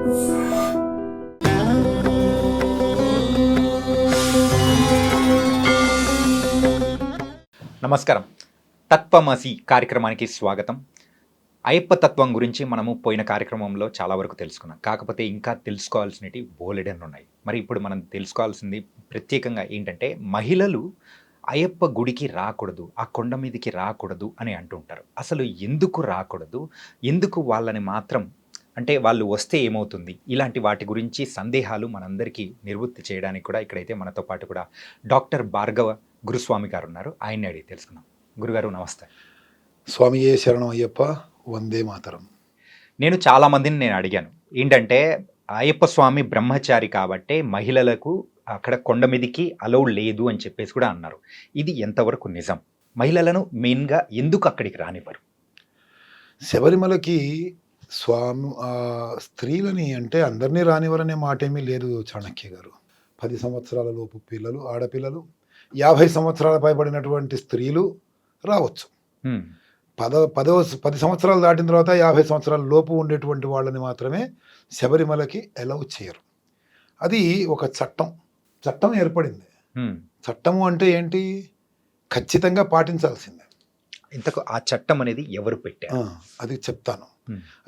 నమస్కారం. తత్వమసి కార్యక్రమానికి స్వాగతం. అయ్యప్ప తత్వం గురించి మనము పోయిన కార్యక్రమంలో చాలా వరకు తెలుసుకున్నాం. కాకపోతే ఇంకా తెలుసుకోవాల్సినవి బోలెడన్ ఉన్నాయి. మరి ఇప్పుడు మనం తెలుసుకోవాల్సింది ప్రత్యేకంగా ఏంటంటే మహిళలు అయ్యప్ప గుడికి రాకూడదు ఆ కొండ మీదకి రాకూడదు అని అంటుంటారు అసలు ఎందుకు రాకూడదు? ఎందుకు వాళ్ళని మాత్రం అంటే వాళ్ళు వస్తే ఏమవుతుంది? ఇలాంటి వాటి గురించి సందేహాలు మనందరికీ నివృత్తి చేయడానికి కూడా ఇక్కడైతే మనతో పాటు కూడా డాక్టర్ భార్గవ గురుస్వామి గారు ఉన్నారు. ఆయన్ని అడిగి తెలుసుకుందాం. గురుగారు నమస్తే. స్వామియే శరణం అయ్యప్ప వందే మాతరం. నేను చాలా మందిని నేను అడిగాను. ఏంటంటే అయ్యప్ప స్వామి బ్రహ్మచారి కాబట్టే మహిళలకు అక్కడ కొండ మీదికి అలౌ లేదు అని చెప్పేసి కూడా అన్నారు. ఇది ఎంతవరకు నిజం? మహిళలను మెయిన్గా ఎందుకు అక్కడికి రానివ్వరు? శబరిమలకి స్వామి స్త్రీలని అంటే అందరినీ రానివ్వరనే మాట ఏమీ లేదు చాణక్య గారు. పది సంవత్సరాల లోపు పిల్లలు ఆడపిల్లలు యాభై సంవత్సరాల పైబడినటువంటి స్త్రీలు రావచ్చు. పద పదవ పది సంవత్సరాలు దాటిన తర్వాత యాభై సంవత్సరాల లోపు ఉండేటువంటి వాళ్ళని మాత్రమే శబరిమలకి అలౌ చేయరు. అది ఒక చట్టం. చట్టం ఏర్పడింది. చట్టము అంటే ఏంటి? ఖచ్చితంగా పాటించాల్సిందే. ఇంతకు ఆ చట్టం అనేది ఎవరు పెట్టారు? అది చెప్తాను.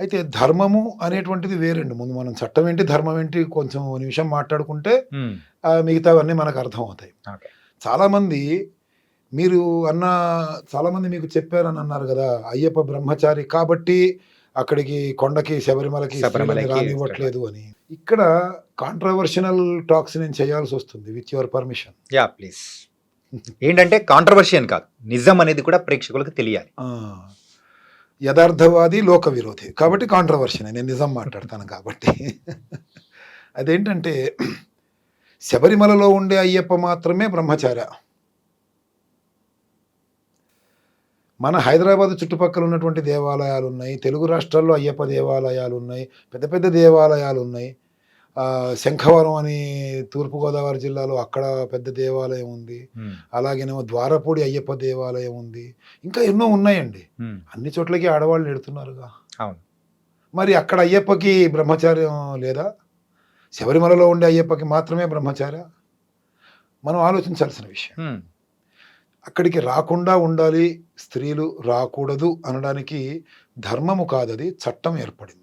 అయితే ధర్మము అనేటువంటిది వేరండి. ముందు మనం చట్టం ఏంటి ధర్మం ఏంటి కొంచెం నిమిషం మాట్లాడుకుంటే మిగతావన్నీ మనకు అర్థం అవుతాయి. చాలామంది మీరు అన్న చాలామంది మీకు చెప్పారని అన్నారు కదా అయ్యప్ప బ్రహ్మచారి కాబట్టి అక్కడికి కొండకి శబరిమలకి రానివ్వట్లేదు అని. ఇక్కడ కాంట్రవర్షనల్ టాక్స్ నేను చేయాల్సి వస్తుంది with your permission yeah please ఏంటంటే కాంట్రవర్షియన్ కాదు. నిజం అనేది కూడా ప్రేక్షకులకు తెలియాలి. యథార్థవాది లోక విరోధి. కాబట్టి కాంట్రవర్షియన్ నేను నిజం మాట్లాడతాను కాబట్టి. అదేంటంటే శబరిమలలో ఉండే అయ్యప్ప మాత్రమే బ్రహ్మచార. మన హైదరాబాద్ చుట్టుపక్కల ఉన్నటువంటి దేవాలయాలు ఉన్నాయి తెలుగు రాష్ట్రాల్లో అయ్యప్ప దేవాలయాలు ఉన్నాయి పెద్ద పెద్ద దేవాలయాలు ఉన్నాయి శంఖవరం అని తూర్పుగోదావరి జిల్లాలో అక్కడ పెద్ద దేవాలయం ఉంది. అలాగేనేమో ద్వారపూడి అయ్యప్ప దేవాలయం ఉంది ఇంకా ఎన్నో ఉన్నాయండి. అన్ని చోట్లకి ఆడవాళ్ళు ఎడుతున్నారుగా అవును మరి అక్కడ అయ్యప్పకి బ్రహ్మచార్యం లేదా శబరిమలలో ఉండే అయ్యప్పకి మాత్రమే బ్రహ్మచార్య మనం ఆలోచించాల్సిన విషయం. అక్కడికి రాకుండా ఉండాలి స్త్రీలు రాకూడదు అనడానికి ధర్మము కాదది చట్టం ఏర్పడింది.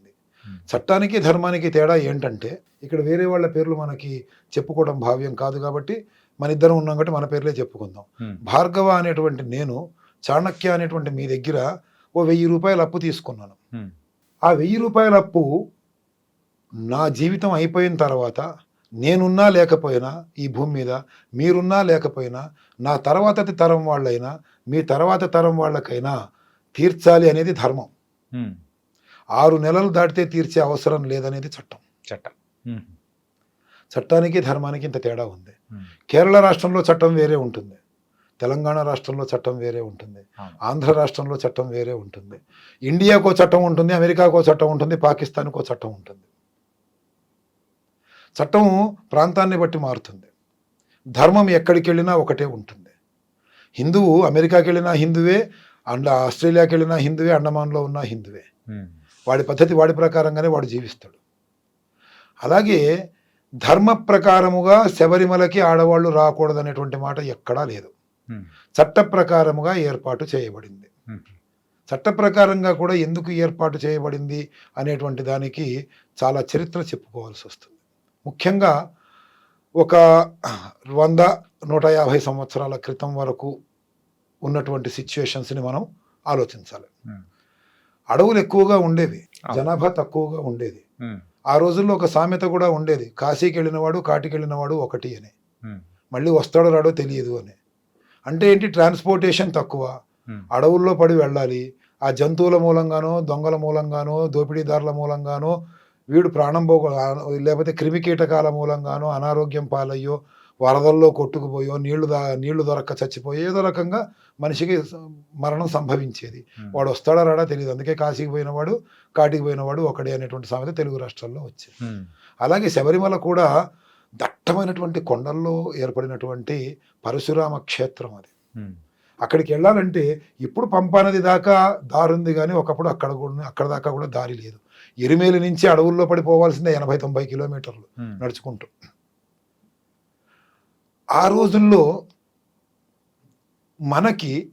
చట్టానికి ధర్మానికి తేడా ఏంటంటే ఇక్కడ వేరే వాళ్ళ పేర్లు మనకి చెప్పుకోవడం భావ్యం కాదు కాబట్టి మన ఇద్దరం ఉన్నాం కాబట్టి మన పేర్లే చెప్పుకుందాం. భార్గవ అనేటువంటి నేను చాణక్య అనేటువంటి మీ దగ్గర ఓ వెయ్యి రూపాయల అప్పు తీసుకున్నాను. ఆ వెయ్యి రూపాయల అప్పు నా జీవితం అయిపోయిన తర్వాత నేనున్నా లేకపోయినా ఈ భూమి మీద మీరున్నా లేకపోయినా నా తర్వాతటి తరం వాళ్ళైనా మీ తర్వాత తరం వాళ్ళకైనా తీర్చాలి అనేది ధర్మం. ఆరు నెలలు దాటితే తీర్చే అవసరం లేదనేది చట్టం. చట్టం. చట్టానికి ధర్మానికి ఇంత తేడా ఉంది. కేరళ రాష్ట్రంలో చట్టం వేరే ఉంటుంది. తెలంగాణ రాష్ట్రంలో చట్టం వేరే ఉంటుంది. ఆంధ్ర రాష్ట్రంలో చట్టం వేరే ఉంటుంది. ఇండియాకో చట్టం ఉంటుంది అమెరికాకో చట్టం ఉంటుంది పాకిస్తాన్కో చట్టం ఉంటుంది. చట్టం ప్రాంతాన్ని బట్టి మారుతుంది. ధర్మం ఎక్కడికి వెళ్ళినా ఒకటే ఉంటుంది. హిందువు అమెరికాకి వెళ్ళినా హిందువే అండ ఆస్ట్రేలియాకి వెళ్ళినా హిందువే అండమాన్లో ఉన్న హిందువే. వాడి పద్ధతి వాడి ప్రకారంగానే వాడు జీవిస్తాడు అలాగే ధర్మ ప్రకారముగా శబరిమలకి ఆడవాళ్ళు రాకూడదనేటువంటి మాట ఎక్కడా లేదు. చట్ట ప్రకారముగా ఏర్పాటు చేయబడింది. చట్ట ప్రకారంగా కూడా ఎందుకు ఏర్పాటు చేయబడింది అనేటువంటి దానికి చాలా చరిత్ర చెప్పుకోవాల్సి వస్తుంది ముఖ్యంగా ఒక వంద నూట యాభై సంవత్సరాల క్రితం వరకు ఉన్నటువంటి సిచ్యువేషన్స్ని మనం ఆలోచించాలి. అడవులు ఎక్కువగా ఉండేవి. జనాభా తక్కువగా ఉండేది. ఆ రోజుల్లో ఒక సామెత కూడా ఉండేది కాశీకి వెళ్ళినవాడు కాటికి వెళ్ళినవాడు ఒకటి అని. మళ్ళీ వస్తాడో రాడో తెలియదు అని అంటే ఏంటి ట్రాన్స్పోర్టేషన్ తక్కువ. అడవుల్లో పడి వెళ్ళాలి ఆ జంతువుల మూలంగానో దొంగల మూలంగానో దోపిడీదారుల మూలంగానో వీడు ప్రాణం పోగ లేకపోతే క్రిమి కీటకాల మూలంగానో అనారోగ్యం పాలయ్యో వరదల్లో కొట్టుకుపోయో నీళ్ళు దా నీళ్ళు దొరక్క చచ్చిపోయో ఏదో రకంగా మనిషికి మరణం సంభవించేది. వాడు వస్తాడా రాడా తెలియదు అందుకే కాశీకి పోయినవాడు కాటికి పోయినవాడు ఒకడే అనేటువంటి సామెత తెలుగు రాష్ట్రాల్లో వచ్చేది. అలాగే శబరిమల కూడా దట్టమైనటువంటి కొండల్లో ఏర్పడినటువంటి పరశురామ క్షేత్రం అది. అక్కడికి వెళ్ళాలంటే ఇప్పుడు పంపానది దాకా దారి ఉంది కానీ ఒకప్పుడు అక్కడ కూడా అక్కడ దాకా కూడా దారి లేదు. ఎరిమేలి నుంచి అడవుల్లో పడిపోవాల్సిందే ఎనభై తొంభై కిలోమీటర్లు నడుచుకుంటూ. ఆ రోజుల్లో మనకి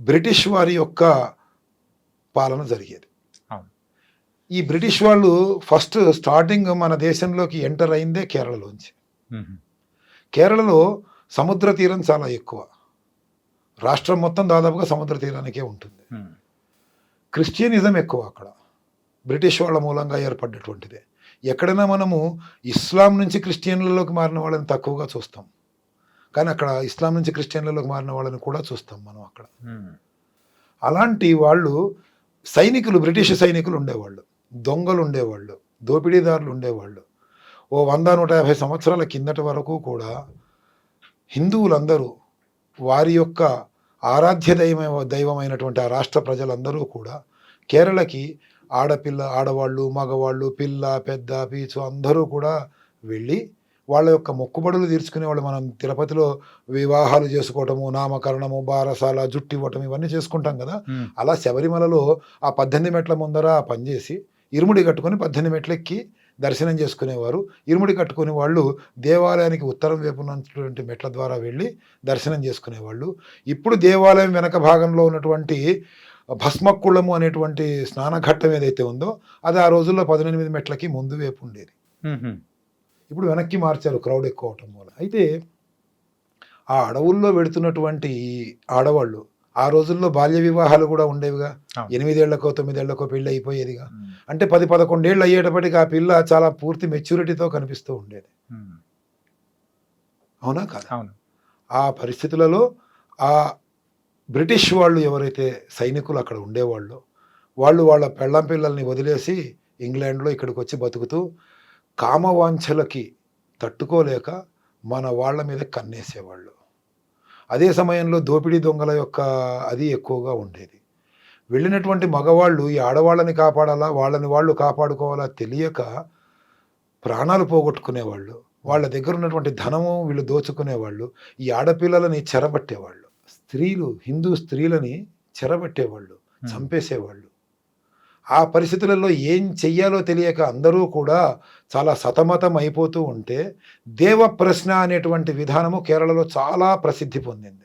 బ్రిటిష్ వారి యొక్క పాలన జరిగేది. ఈ బ్రిటిష్ వాళ్ళు ఫస్ట్ స్టార్టింగ్ మన దేశంలోకి ఎంటర్ అయిందే కేరళలోంచి. కేరళలో సముద్ర తీరం చాలా ఎక్కువ. రాష్ట్రం మొత్తం దాదాపుగా సముద్ర తీరానికే ఉంటుంది. క్రిస్టియనిజం ఎక్కువ అక్కడ. బ్రిటిష్ వాళ్ళ మూలంగా ఏర్పడ్డటువంటిదే. ఎక్కడైనా మనము ఇస్లాం నుంచి క్రిస్టియన్లలోకి మారిన వాళ్ళని తక్కువగా చూస్తాం. కానీ అక్కడ ఇస్లాం నుంచి క్రిస్టియన్లలోకి మారిన వాళ్ళని కూడా చూస్తాం మనం అక్కడ. అలాంటి వాళ్ళు సైనికులు బ్రిటిష్ సైనికులు ఉండేవాళ్ళు. దొంగలు ఉండేవాళ్ళు. దోపిడీదారులు ఉండేవాళ్ళు. ఓ వంద నూట యాభై సంవత్సరాల కిందటి వరకు కూడా హిందువులందరూ వారి యొక్క ఆరాధ్య దైవ దైవమైనటువంటి ఆ రాష్ట్ర ప్రజలందరూ కూడా కేరళకి ఆడపిల్ల ఆడవాళ్ళు మగవాళ్ళు పిల్ల పెద్ద పీచు అందరూ కూడా వెళ్ళి వాళ్ళ యొక్క మొక్కుబడులు తీర్చుకునే వాళ్ళు మనం తిరుపతిలో వివాహాలు చేసుకోవటము నామకరణము బారసాల జుట్టు ఇవ్వటం ఇవన్నీ చేసుకుంటాం కదా. అలా శబరిమలలో ఆ పద్దెనిమిది మెట్ల ముందర ఆ పని చేసి ఇరుముడి కట్టుకొని పద్దెనిమిది మెట్లు ఎక్కి దర్శనం చేసుకునేవారు. ఇరుముడి కట్టుకుని వాళ్ళు దేవాలయానికి ఉత్తరం వైపు ఉన్నటువంటి మెట్ల ద్వారా వెళ్ళి దర్శనం చేసుకునేవాళ్ళు. ఇప్పుడు దేవాలయం వెనక భాగంలో ఉన్నటువంటి భస్మక్కుళము అనేటువంటి స్నానఘట్టం ఏదైతే ఉందో అది ఆ రోజుల్లో పద్దెనిమిది మెట్లకి ముందు వైపు ఉండేది. ఇప్పుడు వెనక్కి మార్చారు క్రౌడ్ ఎక్కువ అవటం వల్ల. అయితే ఆ అడవుల్లో వెడుతున్నటువంటి ఈ ఆడవాళ్ళు ఆ రోజుల్లో బాల్య వివాహాలు కూడా ఉండేవిగా. ఎనిమిదేళ్ళకో తొమ్మిదేళ్ళకో పెళ్ళి అయిపోయేదిగా అంటే పది పదకొండేళ్ళు అయ్యేటప్పటికి ఆ పిల్ల చాలా పూర్తి మెచ్యూరిటీతో కనిపిస్తూ ఉండేది. అవునా కాదా? అవును. ఆ పరిస్థితులలో ఆ బ్రిటిష్ వాళ్ళు ఎవరైతే సైనికులు అక్కడ ఉండేవాళ్ళు వాళ్ళు వాళ్ళ పెళ్ళం పిల్లల్ని వదిలేసి ఇంగ్లాండ్లో ఇక్కడికి వచ్చి బతుకుతూ కామవాంఛలకి తట్టుకోలేక మన వాళ్ళ మీద కన్నేసేవాళ్ళు. అదే సమయంలో దోపిడీ దొంగల యొక్క అది ఎక్కువగా ఉండేది. వెళ్ళినటువంటి మగవాళ్ళు ఈ ఆడవాళ్ళని కాపాడాలా వాళ్ళని వాళ్ళు కాపాడుకోవాలా తెలియక ప్రాణాలు పోగొట్టుకునేవాళ్ళు వాళ్ళ దగ్గర ఉన్నటువంటి ధనము వీళ్ళు దోచుకునేవాళ్ళు ఈ ఆడపిల్లలని చెరబట్టేవాళ్ళు స్త్రీలు హిందూ స్త్రీలని చెరబట్టేవాళ్ళు చంపేసేవాళ్ళు. ఆ పరిస్థితులలో ఏం చెయ్యాలో తెలియక అందరూ కూడా చాలా సతమతం అయిపోతూ ఉంటే దేవ ప్రశ్న అనేటువంటి విధానము కేరళలో చాలా ప్రసిద్ధి పొందింది.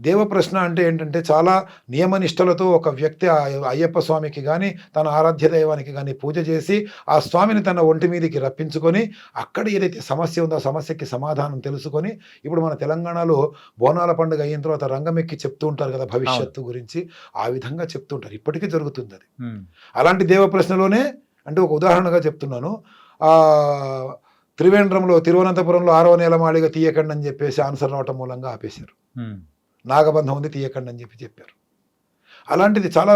దేవ ప్రశ్న అంటే ఏంటంటే చాలా నియమనిష్టలతో ఒక వ్యక్తి అయ్యప్ప స్వామికి కానీ తన ఆరాధ్య దైవానికి కానీ పూజ చేసి ఆ స్వామిని తన ఒంటి మీదకి రప్పించుకొని అక్కడ ఏదైతే సమస్య ఉందో ఆ సమస్యకి సమాధానం తెలుసుకొని ఇప్పుడు మన తెలంగాణలో బోనాల పండుగ అయిన తర్వాత రంగమెక్కి చెప్తూ ఉంటారు కదా భవిష్యత్తు గురించి ఆ విధంగా చెప్తుంటారు ఇప్పటికీ జరుగుతుంది అది. అలాంటి దేవ ప్రశ్నలోనే అంటే ఒక ఉదాహరణగా చెప్తున్నాను. ఆ త్రివేంద్రంలో తిరువనంతపురంలో ఆరవ నెల మాళిగా తీయకండి అని చెప్పేసి ఆన్సర్ రావటం మూలంగా ఆపేశారు. నాగబంధం ఉంది తీయకండి అని చెప్పి చెప్పారు. అలాంటిది చాలా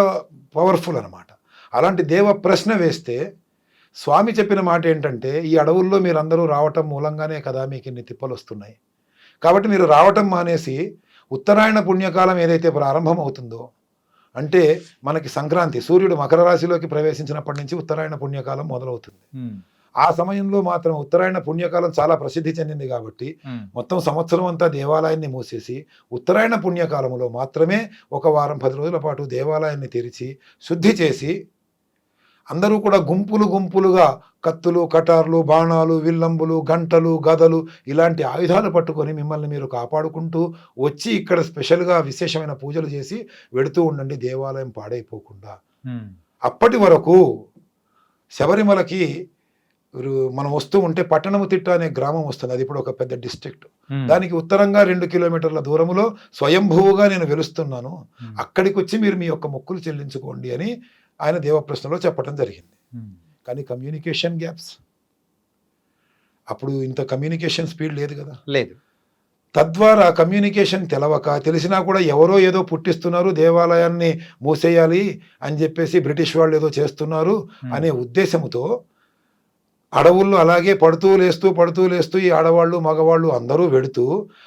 పవర్ఫుల్ అనమాట అలాంటి దేవ ప్రశ్న వేస్తే స్వామి చెప్పిన మాట ఏంటంటే ఈ అడవుల్లో మీరందరూ రావటం మూలంగానే కదా మీకు ఇన్ని తిప్పలు వస్తున్నాయి. కాబట్టి మీరు రావటం మానేసి ఉత్తరాయణ పుణ్యకాలం ఏదైతే ప్రారంభం అవుతుందో అంటే మనకి సంక్రాంతి సూర్యుడు మకర రాశిలోకి ప్రవేశించినప్పటి నుంచి ఉత్తరాయణ పుణ్యకాలం మొదలవుతుంది. ఆ సమయంలో మాత్రం ఉత్తరాయణ పుణ్యకాలం చాలా ప్రసిద్ధి చెందింది కాబట్టి మొత్తం సంవత్సరం అంతా దేవాలయాన్ని మూసేసి ఉత్తరాయణ పుణ్యకాలంలో మాత్రమే ఒక వారం పది రోజుల పాటు దేవాలయాన్ని తెరిచి శుద్ధి చేసి అందరూ కూడా గుంపులు గుంపులుగా కత్తులు కటార్లు బాణాలు విల్లంబులు గంటలు గదలు ఇలాంటి ఆయుధాలు పట్టుకొని మిమ్మల్ని మీరు కాపాడుకుంటూ వచ్చి ఇక్కడ స్పెషల్గా విశేషమైన పూజలు చేసి వెడుతూ ఉండండి దేవాలయం పాడైపోకుండా. అప్పటి వరకు శబరిమలకి మనం వస్తూ ఉంటే పట్టణము తిట్ట అనే గ్రామం వస్తుంది. అది ఇప్పుడు ఒక పెద్ద డిస్ట్రిక్ట్. దానికి ఉత్తరంగా రెండు కిలోమీటర్ల దూరంలో స్వయంభూవుగా నేను వెలుస్తున్నాను. అక్కడికి వచ్చి మీరు మీ యొక్క మొక్కులు చెల్లించుకోండి అని ఆయన దేవప్రశ్నలో చెప్పడం జరిగింది. కానీ కమ్యూనికేషన్ గ్యాప్స్. అప్పుడు ఇంత కమ్యూనికేషన్ స్పీడ్ లేదు కదా. లేదు. తద్వారా కమ్యూనికేషన్ తెలవక తెలిసినా కూడా ఎవరో ఏదో పుట్టిస్తున్నారు దేవాలయాన్ని మూసేయాలి అని చెప్పేసి బ్రిటిష్ వాళ్ళు ఏదో చేస్తున్నారు అనే ఉద్దేశంతో అడవుల్లో అలాగే పడుతూ లేస్తూ పడుతూ లేస్తూ ఈ ఆడవాళ్ళు మగవాళ్ళు అందరూ వెడుతూ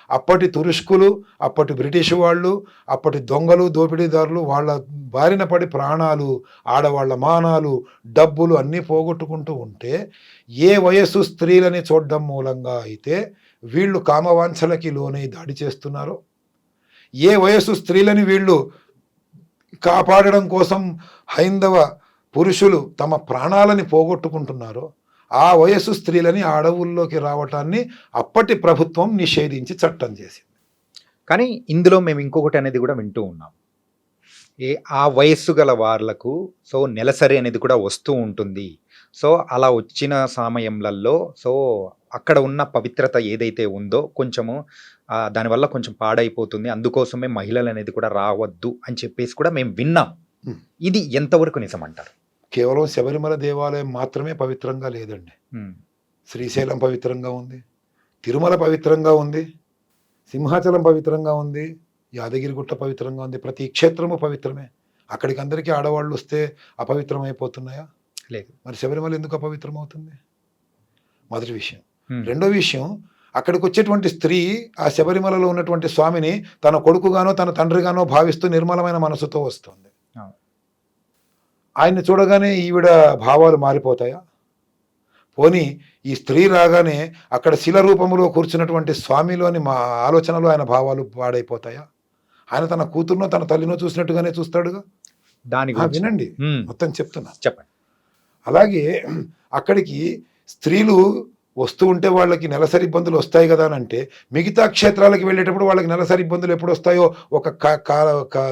అప్పటి తురుష్కులు అప్పటి బ్రిటిష్ వాళ్ళు అప్పటి దొంగలు దోపిడీదారులు వాళ్ళ బారిన పడి ప్రాణాలు ఆడవాళ్ళ మానాలు డబ్బులు అన్నీ పోగొట్టుకుంటూ ఉంటే ఏ వయస్సు స్త్రీలని చూడడం మూలంగా అయితే వీళ్ళు కామవాంఛలకి లోనై దాడి చేస్తున్నారో. ఏ వయస్సు స్త్రీలని వీళ్ళు కాపాడడం కోసం హైందవ పురుషులు తమ ప్రాణాలని పోగొట్టుకుంటున్నారో ఆ వయస్సు స్త్రీలని ఆ అడవుల్లోకి రావటాన్ని అప్పటి ప్రభుత్వం నిషేధించి చట్టం చేసింది. కానీ ఇందులో మేము ఇంకొకటి అనేది కూడా వింటూ ఉన్నాం. ఏ ఆ వయస్సు గల వాళ్ళకు సో నెలసరి అనేది కూడా వస్తూ ఉంటుంది. సో అలా వచ్చిన సమయంలలో సో అక్కడ ఉన్న పవిత్రత ఏదైతే ఉందో కొంచెము దానివల్ల కొంచెం పాడైపోతుంది. అందుకోసమే మహిళలు అనేది కూడా రావద్దు అని చెప్పేసి కూడా మేము విన్నాం. ఇది ఎంతవరకు నిజం అంటారు? కేవలం శబరిమల దేవాలయం మాత్రమే పవిత్రంగా లేదండి. శ్రీశైలం పవిత్రంగా ఉంది. తిరుమల పవిత్రంగా ఉంది. సింహాచలం పవిత్రంగా ఉంది. యాదగిరిగుట్ట పవిత్రంగా ఉంది. ప్రతి క్షేత్రము పవిత్రమే. అక్కడికి అందరికీ ఆడవాళ్ళు వస్తే అపవిత్రం అయిపోతున్నాయా లేదు. మరి శబరిమల ఎందుకు అపవిత్రం అవుతుంది మొదటి విషయం. రెండో విషయం అక్కడికి వచ్చేటువంటి స్త్రీ ఆ శబరిమలలో ఉన్నటువంటి స్వామిని తన కొడుకుగానో తన తండ్రిగానో భావిస్తూ నిర్మలమైన మనసుతో వస్తుంది. ఆయన్ని చూడగానే ఈవిడ భావాలు మారిపోతాయా? పోని ఈ స్త్రీ రాగానే అక్కడ శిల రూపంలో కూర్చున్నటువంటి స్వామిలోని మా ఆలోచనలు ఆయన భావాలు పాడైపోతాయా? ఆయన తన కూతురునో తన తల్లినో చూసినట్టుగానే చూస్తాడుగా? దాని వినండి. మొత్తం చెప్తున్నా. చెప్పండి. అలాగే అక్కడికి స్త్రీలు వస్తూ ఉంటే వాళ్ళకి నెలసరి ఇబ్బందులు వస్తాయి కదా అని అంటే మిగతా క్షేత్రాలకు వెళ్ళేటప్పుడు వాళ్ళకి నెలసరి ఇబ్బందులు ఎప్పుడు వస్తాయో ఒక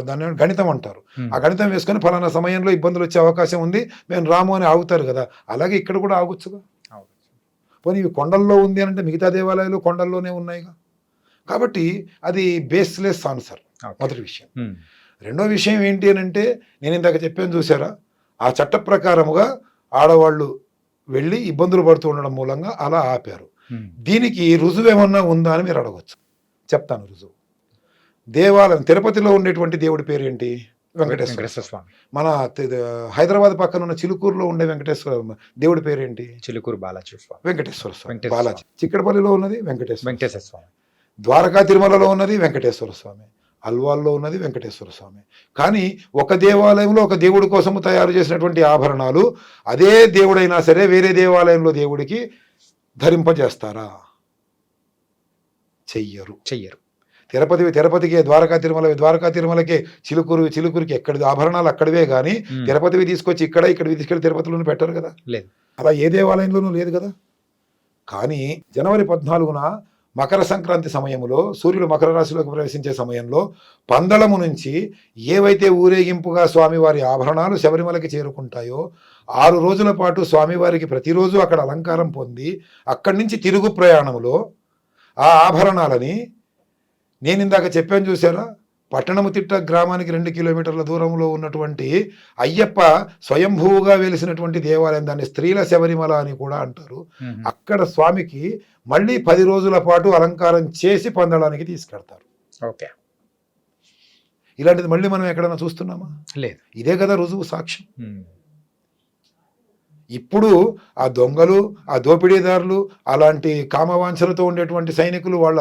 దాన్ని ఏమంటారు? గణితం అంటారు. ఆ గణితం వేసుకొని ఫలానా సమయంలో ఇబ్బందులు వచ్చే అవకాశం ఉంది మేము రాము అని ఆగుతారు కదా అలాగే ఇక్కడ కూడా ఆగొచ్చుగా. పోనీ ఇవి కొండల్లో ఉంది అని అంటే మిగతా దేవాలయాలు కొండల్లోనే ఉన్నాయిగా కాబట్టి అది బేస్లెస్ ఆన్సర్. మొదటి విషయం. రెండో విషయం ఏంటి అని అంటే నేను ఇందాక చెప్పాను చూసారా ఆ చట్ట ప్రకారముగా ఆడవాళ్ళు వెళ్ళి ఇబ్బందులు పడుతూ ఉండడం మూలంగా అలా ఆపారు. దీనికి రుజువు ఏమన్నా ఉందా అని మీరు అడగచ్చు. చెప్తాను రుజువు. దేవాలయం తిరుపతిలో ఉండేటువంటి దేవుడి పేరు ఏంటి వెంకటేశ్వర స్వామి. మన హైదరాబాద్ పక్కన ఉన్న చిలుకూరులో ఉండే వెంకటేశ్వర దేవుడి పేరు ఏంటి చిలుకూరు బాలాజీ స్వామి. వెంకటేశ్వర స్వామి. బాలాజీ. చిక్కడపల్లిలో ఉన్నది వెంకటేశ్వర వెంకటేశ్వర స్వామి. ద్వారకా తిరుమలలో ఉన్నది వెంకటేశ్వర స్వామి. అల్వాల్లో ఉన్నది వెంకటేశ్వర స్వామి. కానీ ఒక దేవాలయంలో ఒక దేవుడి కోసము తయారు చేసినటువంటి ఆభరణాలు అదే దేవుడైనా సరే వేరే దేవాలయంలో దేవుడికి ధరింపజేస్తారా? చెయ్యరు. చెయ్యరు. తిరుపతి తిరుపతికి ద్వారకా తిరుమల ద్వారకా తిరుమలకి చిలుకూరు చిలుకూరుకి ఎక్కడి ఆభరణాలు అక్కడివే కానీ. తిరుపతివి తీసుకొచ్చి ఇక్కడ ఇక్కడ తీసుకెళ్ళి తిరుపతిలోనే పెట్టరు కదా? లేదు. అలా ఏ దేవాలయంలోనూ లేదు కదా? కానీ జనవరి పద్నాలుగున మకర సంక్రాంతి సమయంలో సూర్యుడు మకర రాశిలోకి ప్రవేశించే సమయంలో పందలము నుంచి ఏవైతే ఊరేగింపుగా స్వామివారి ఆభరణాలు శబరిమలకి చేరుకుంటాయో ఆరు రోజుల పాటు స్వామివారికి ప్రతిరోజు అక్కడ అలంకారం పొంది అక్కడి నుంచి తిరుగు ప్రయాణంలో ఆ ఆభరణాలని నేను ఇందాక చెప్పాను చూసారా పట్టణము తిట్ట గ్రామానికి రెండు కిలోమీటర్ల దూరంలో ఉన్నటువంటి అయ్యప్ప స్వయంభూగా వెలిసినటువంటి దేవాలయం దాన్ని స్త్రీల శబరిమల అని కూడా అంటారు. అక్కడ స్వామికి మళ్ళీ పది రోజుల పాటు అలంకారం చేసి పొందడానికి తీసుకెడతారు ఓకే. ఇలాంటిది మళ్ళీ మనం ఎక్కడైనా చూస్తున్నామా? లేదు. ఇదే కదా రుజువు సాక్ష్యం. ఇప్పుడు ఆ దొంగలు ఆ దోపిడీదారులు అలాంటి కామవాంఛలతో ఉండేటువంటి సైనికులు వాళ్ళ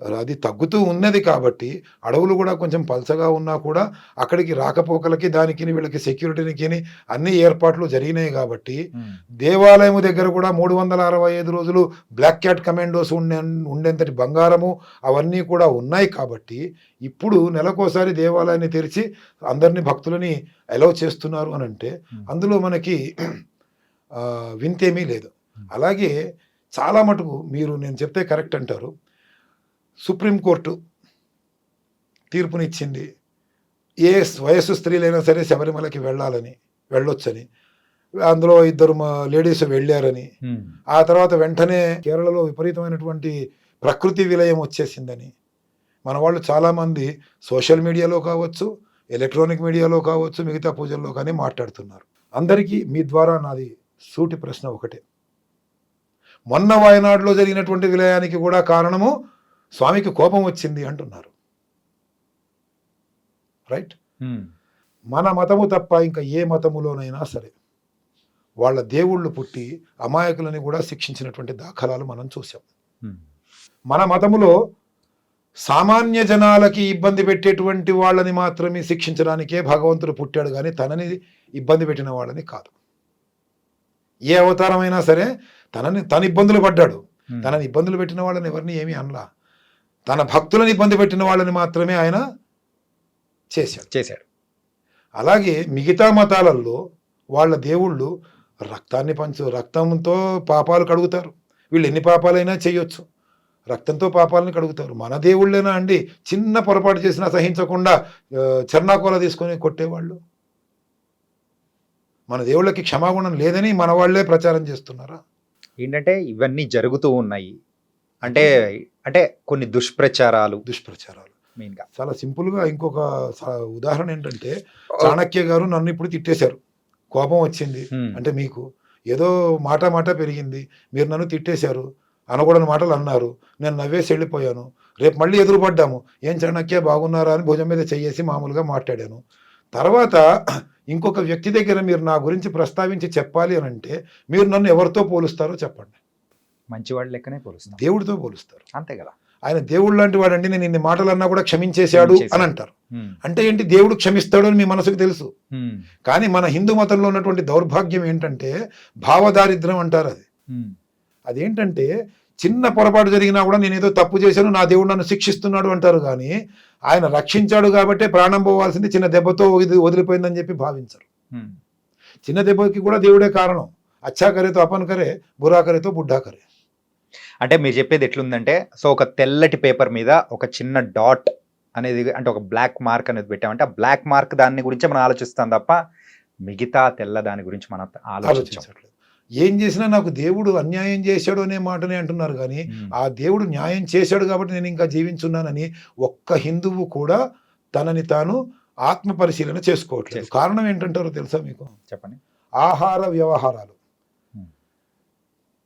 అది తగ్గుతూ ఉన్నది కాబట్టి అడవులు కూడా కొంచెం పలచగా ఉన్నా కూడా అక్కడికి రాకపోకలకి దానికి వీళ్ళకి సెక్యూరిటీకి అన్ని ఏర్పాట్లు జరిగినాయి కాబట్టి. దేవాలయం దగ్గర కూడా మూడు వందల అరవై ఐదు రోజులు బ్లాక్ క్యాట్ కమాండోస్ ఉండే ఉండేంతటి బంగారము అవన్నీ కూడా ఉన్నాయి కాబట్టి ఇప్పుడు నెలకోసారి దేవాలయాన్ని తెరిచి అందరినీ భక్తులని అలౌ చేస్తున్నారు అని అంటే. అందులో మనకి వింతేమీ లేదు. అలాగే చాలా మటుకు మీరు నేను చెప్తే కరెక్ట్ అంటారు. సుప్రీంకోర్టు తీర్పునిచ్చింది. ఏ వయస్సు స్త్రీలైనా సరే శబరిమలకి వెళ్ళాలని వెళ్ళొచ్చని. అందులో ఇద్దరు లేడీస్ వెళ్ళారని. ఆ తర్వాత వెంటనే కేరళలో విపరీతమైనటువంటి ప్రకృతి విలయం వచ్చేసిందని. మన వాళ్ళు చాలామంది సోషల్ మీడియాలో కావచ్చు ఎలక్ట్రానిక్ మీడియాలో కావచ్చు మిగతా పూజల్లో కానీ మాట్లాడుతున్నారు. అందరికీ మీ ద్వారా నాది సూటి ప్రశ్న ఒకటే. మొన్న వాయనాడులో జరిగినటువంటి విలయానికి కూడా కారణము స్వామికి కోపం వచ్చింది అంటున్నారు. రైట్. మన మతము తప్ప ఇంకా ఏ మతములోనైనా సరే వాళ్ళ దేవుళ్ళు పుట్టి అమాయకులని కూడా శిక్షించినటువంటి దాఖలాలు మనం చూసాం. మన మతములో సామాన్య జనాలకి ఇబ్బంది పెట్టేటువంటి వాళ్ళని మాత్రమే శిక్షించడానికే భగవంతుడు పుట్టాడు కానీ తనని ఇబ్బంది పెట్టిన వాళ్ళని కాదు. ఏ అవతారమైనా సరే తనని తన ఇబ్బందులు పడ్డాడు. తనని ఇబ్బందులు పెట్టిన వాళ్ళని ఎవరిని ఏమీ అనలా. తన భక్తులను ఇబ్బంది పెట్టిన వాళ్ళని మాత్రమే ఆయన చేశాడు. చేశాడు. అలాగే మిగతా మతాలలో వాళ్ళ దేవుళ్ళు రక్తాన్ని పంచు రక్తంతో పాపాలు కడుగుతారు. వీళ్ళు ఎన్ని పాపాలైనా చేయొచ్చు. రక్తంతో పాపాలను కడుగుతారు. మన దేవుళ్ళేనా అండి? చిన్న పొరపాటు చేసినా సహించకుండా చెర్నాకోల తీసుకొని కొట్టేవాళ్ళు. మన దేవుళ్ళకి క్షమాగుణం లేదని మన వాళ్ళే ప్రచారం చేస్తున్నారా? ఏంటంటే ఇవన్నీ జరుగుతూ ఉన్నాయి. అంటే అంటే కొన్ని దుష్ప్రచారాలు. దుష్ప్రచారాలు. మెయిన్గా. చాలా సింపుల్గా ఇంకొక ఉదాహరణ ఏంటంటే చాణక్య గారు నన్ను ఇప్పుడు తిట్టేశారు. కోపం వచ్చింది. అంటే మీకు ఏదో మాట మాట పెరిగింది. మీరు నన్ను తిట్టేశారు. అనకూడని మాటలు అన్నారు. నేను నవ్వేసి వెళ్ళిపోయాను. రేపు మళ్ళీ ఎదురుపడ్డాము. ఏం చాణక్య బాగున్నారా అని భుజం మీద చెయ్యేసి మామూలుగా మాట్లాడాను. తర్వాత ఇంకొక వ్యక్తి దగ్గర మీరు నా గురించి ప్రస్తావించి చెప్పాలి అని అంటే మీరు నన్ను ఎవరితో పోలుస్తారో చెప్పండి. మంచివాళ్ళ లెక్కనే పోలుస్తాం. దేవుడితో పోలుస్తారు. అంతే కదా. ఆయన దేవుడు లాంటి వాడండి నేను ఇన్ని మాటలు అన్నా కూడా క్షమించేశాడు అని అంటారు. అంటే ఏంటి? దేవుడు క్షమిస్తాడు అని మీ మనసుకు తెలుసు. కానీ మన హిందూ మతంలో ఉన్నటువంటి దౌర్భాగ్యం ఏంటంటే భావదారిద్ర్యం అంటారు అది. అదేంటంటే చిన్న పొరపాటు జరిగినా కూడా నేను ఏదో తప్పు చేశాను నా దేవుడు నన్ను శిక్షిస్తున్నాడు అంటారు కానీ ఆయన రక్షించాడు కాబట్టే ప్రాణం పోవాల్సింది చిన్న దెబ్బతో ఇది వదిలిపోయిందని చెప్పి భావించరు. చిన్న దెబ్బకి కూడా దేవుడే కారణం. అచ్చా కరేతో అపన్ కరే బురా కరేతో బుడ్డా కరే అంటే మీరు చెప్పేది ఎట్లుందంటే సో ఒక తెల్లటి పేపర్ మీద ఒక చిన్న డాట్ అనేది అంటే ఒక బ్లాక్ మార్క్ అనేది పెట్టామంటే ఆ బ్లాక్ మార్క్ దాని గురించి మనం ఆలోచిస్తాం తప్ప మిగతా తెల్ల దాని గురించి మనం ఆలోచించాం. ఆలోచించట్లేదు. ఏం చేసినా నాకు దేవుడు అన్యాయం చేశాడు అనే మాటనే అంటున్నారు కానీ ఆ దేవుడు న్యాయం చేశాడు కాబట్టి నేను ఇంకా జీవించున్నానని ఒక్క హిందువు కూడా తనని తాను ఆత్మ పరిశీలన చేసుకోవట్లేదు. చేసుకో- కారణం ఏంటంటారో తెలుసా మీకు? చెప్పండి. ఆహార వ్యవహారాలు.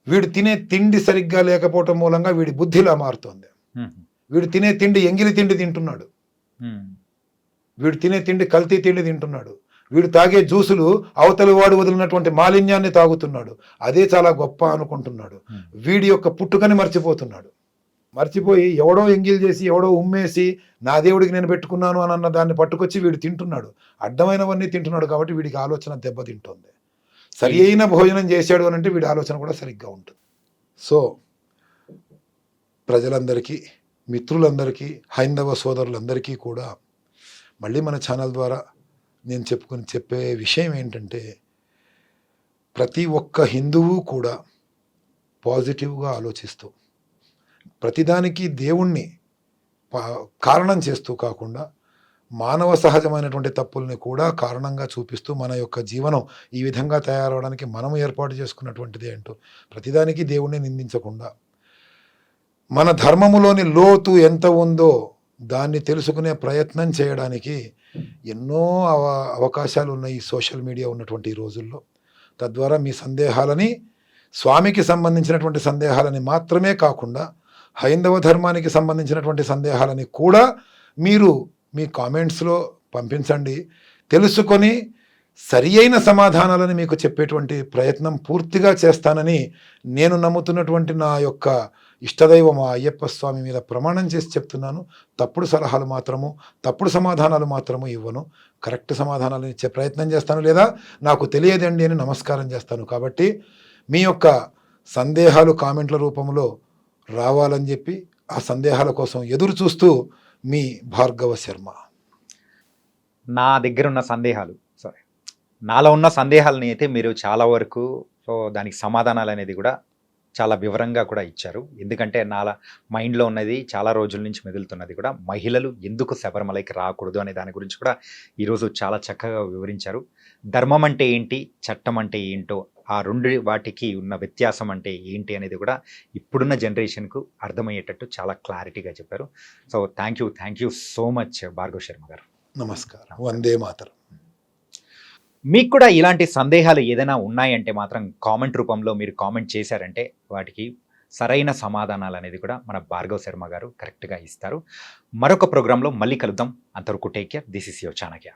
వీడు తినే తిండి సరిగ్గా లేకపోవటం మూలంగా వీడి బుద్ధిలా మారుతోంది. వీడు తినే తిండి ఎంగిలి తిండి తింటున్నాడు. వీడు తినే తిండి కల్తీ తిండి తింటున్నాడు. వీడు తాగే జ్యూసులు అవతలి వాడు వదిలినటువంటి మాలిన్యాన్ని తాగుతున్నాడు. అదే చాలా గొప్ప అనుకుంటున్నాడు. ఉమ్. వీడి యొక్క పుట్టుకని మర్చిపోతున్నాడు. మర్చిపోయి ఎవడో ఎంగిల్ చేసి ఎవడో ఉమ్మేసి నా దేవుడికి నేను పెట్టుకున్నాను అని అన్న దాన్ని పట్టుకొచ్చి వీడు తింటున్నాడు. అడ్డమైనవన్నీ తింటున్నాడు కాబట్టి వీడికి ఆలోచన దెబ్బతింటుంది. సరి అయిన భోజనం చేశాడు అని అంటే వీడి ఆలోచన కూడా సరిగ్గా ఉంటుంది. సో ప్రజలందరికీ మిత్రులందరికీ హైందవ సోదరులందరికీ కూడా మళ్ళీ మన ఛానల్ ద్వారా నేను చెప్పుకొని చెప్పే విషయం ఏంటంటే ప్రతి ఒక్క హిందువు కూడా పాజిటివ్గా ఆలోచిస్తూ ప్రతిదానికి దేవుణ్ణి పా- కారణం చేస్తూ కాకుండా మానవ సహజమైనటువంటి తప్పుల్ని కూడా కారణంగా చూపిస్తూ మన యొక్క జీవనం ఈ విధంగా తయారవడానికి మనం ఏర్పాటు చేసుకున్నటువంటిది ఏంటో ప్రతిదానికి దేవుణ్ణి నిందించకుండా మన ధర్మములోని లోతు ఎంత ఉందో దాన్ని తెలుసుకునే ప్రయత్నం చేయడానికి ఎన్నో అవ అవకాశాలు ఉన్నాయి ఈ సోషల్ మీడియా ఉన్నటువంటి ఈ రోజుల్లో. తద్వారా మీ సందేహాలని స్వామికి సంబంధించినటువంటి సందేహాలని మాత్రమే కాకుండా హైందవ ధర్మానికి సంబంధించినటువంటి సందేహాలని కూడా మీరు మీ కామెంట్స్లో పంపించండి. తెలుసుకొని సరి అయిన సమాధానాలను మీకు చెప్పేటువంటి ప్రయత్నం పూర్తిగా చేస్తానని నేను నమ్ముతున్నటువంటి నా యొక్క ఇష్టదైవం ఆ అయ్యప్ప స్వామి మీద ప్రమాణం చేసి చెప్తున్నాను. తప్పుడు సలహాలు మాత్రము తప్పుడు సమాధానాలు మాత్రము ఇవ్వను. కరెక్ట్ సమాధానాలు ఇచ్చే ప్రయత్నం చేస్తాను లేదా నాకు తెలియదండి అని నమస్కారం చేస్తాను. కాబట్టి మీ యొక్క సందేహాలు కామెంట్ల రూపంలో రావాలని చెప్పి ఆ సందేహాల కోసం ఎదురు చూస్తూ మీ భార్గవ శర్మ. నా దగ్గర ఉన్న సందేహాలు సారీ నాలో ఉన్న సందేహాలని అయితే మీరు చాలా వరకు సో దానికి సమాధానాలు అనేది కూడా చాలా వివరంగా కూడా ఇచ్చారు. ఎందుకంటే నా మైండ్లో ఉన్నది చాలా రోజుల నుంచి మెదులుతున్నది కూడా. మహిళలు ఎందుకు శబరిమలైకి రాకూడదు అనే దాని గురించి కూడా ఈరోజు చాలా చక్కగా వివరించారు. ధర్మం అంటే ఏంటి? చట్టం అంటే ఏంటో? ఆ రెండు వాటికి ఉన్న వ్యత్యాసం అంటే ఏంటి అనేది కూడా ఇప్పుడున్న జనరేషన్కు అర్థమయ్యేటట్టు చాలా క్లారిటీగా చెప్పారు. So thank you thank you so much Bhargav Sharma గారు. నమస్కారం. వందే మాతరం. మీకు కూడా ఇలాంటి సందేహాలు ఏదైనా ఉన్నాయంటే మాత్రం కామెంట్ రూపంలో మీరు కామెంట్ చేశారంటే వాటికి సరైన సమాధానాలు అనేది కూడా మన భార్గవ్ శర్మ గారు కరెక్ట్గా ఇస్తారు. మరొక ప్రోగ్రాంలో మళ్ళీ కలుద్దాం. అంతవరకు take care. This is your Chanakya.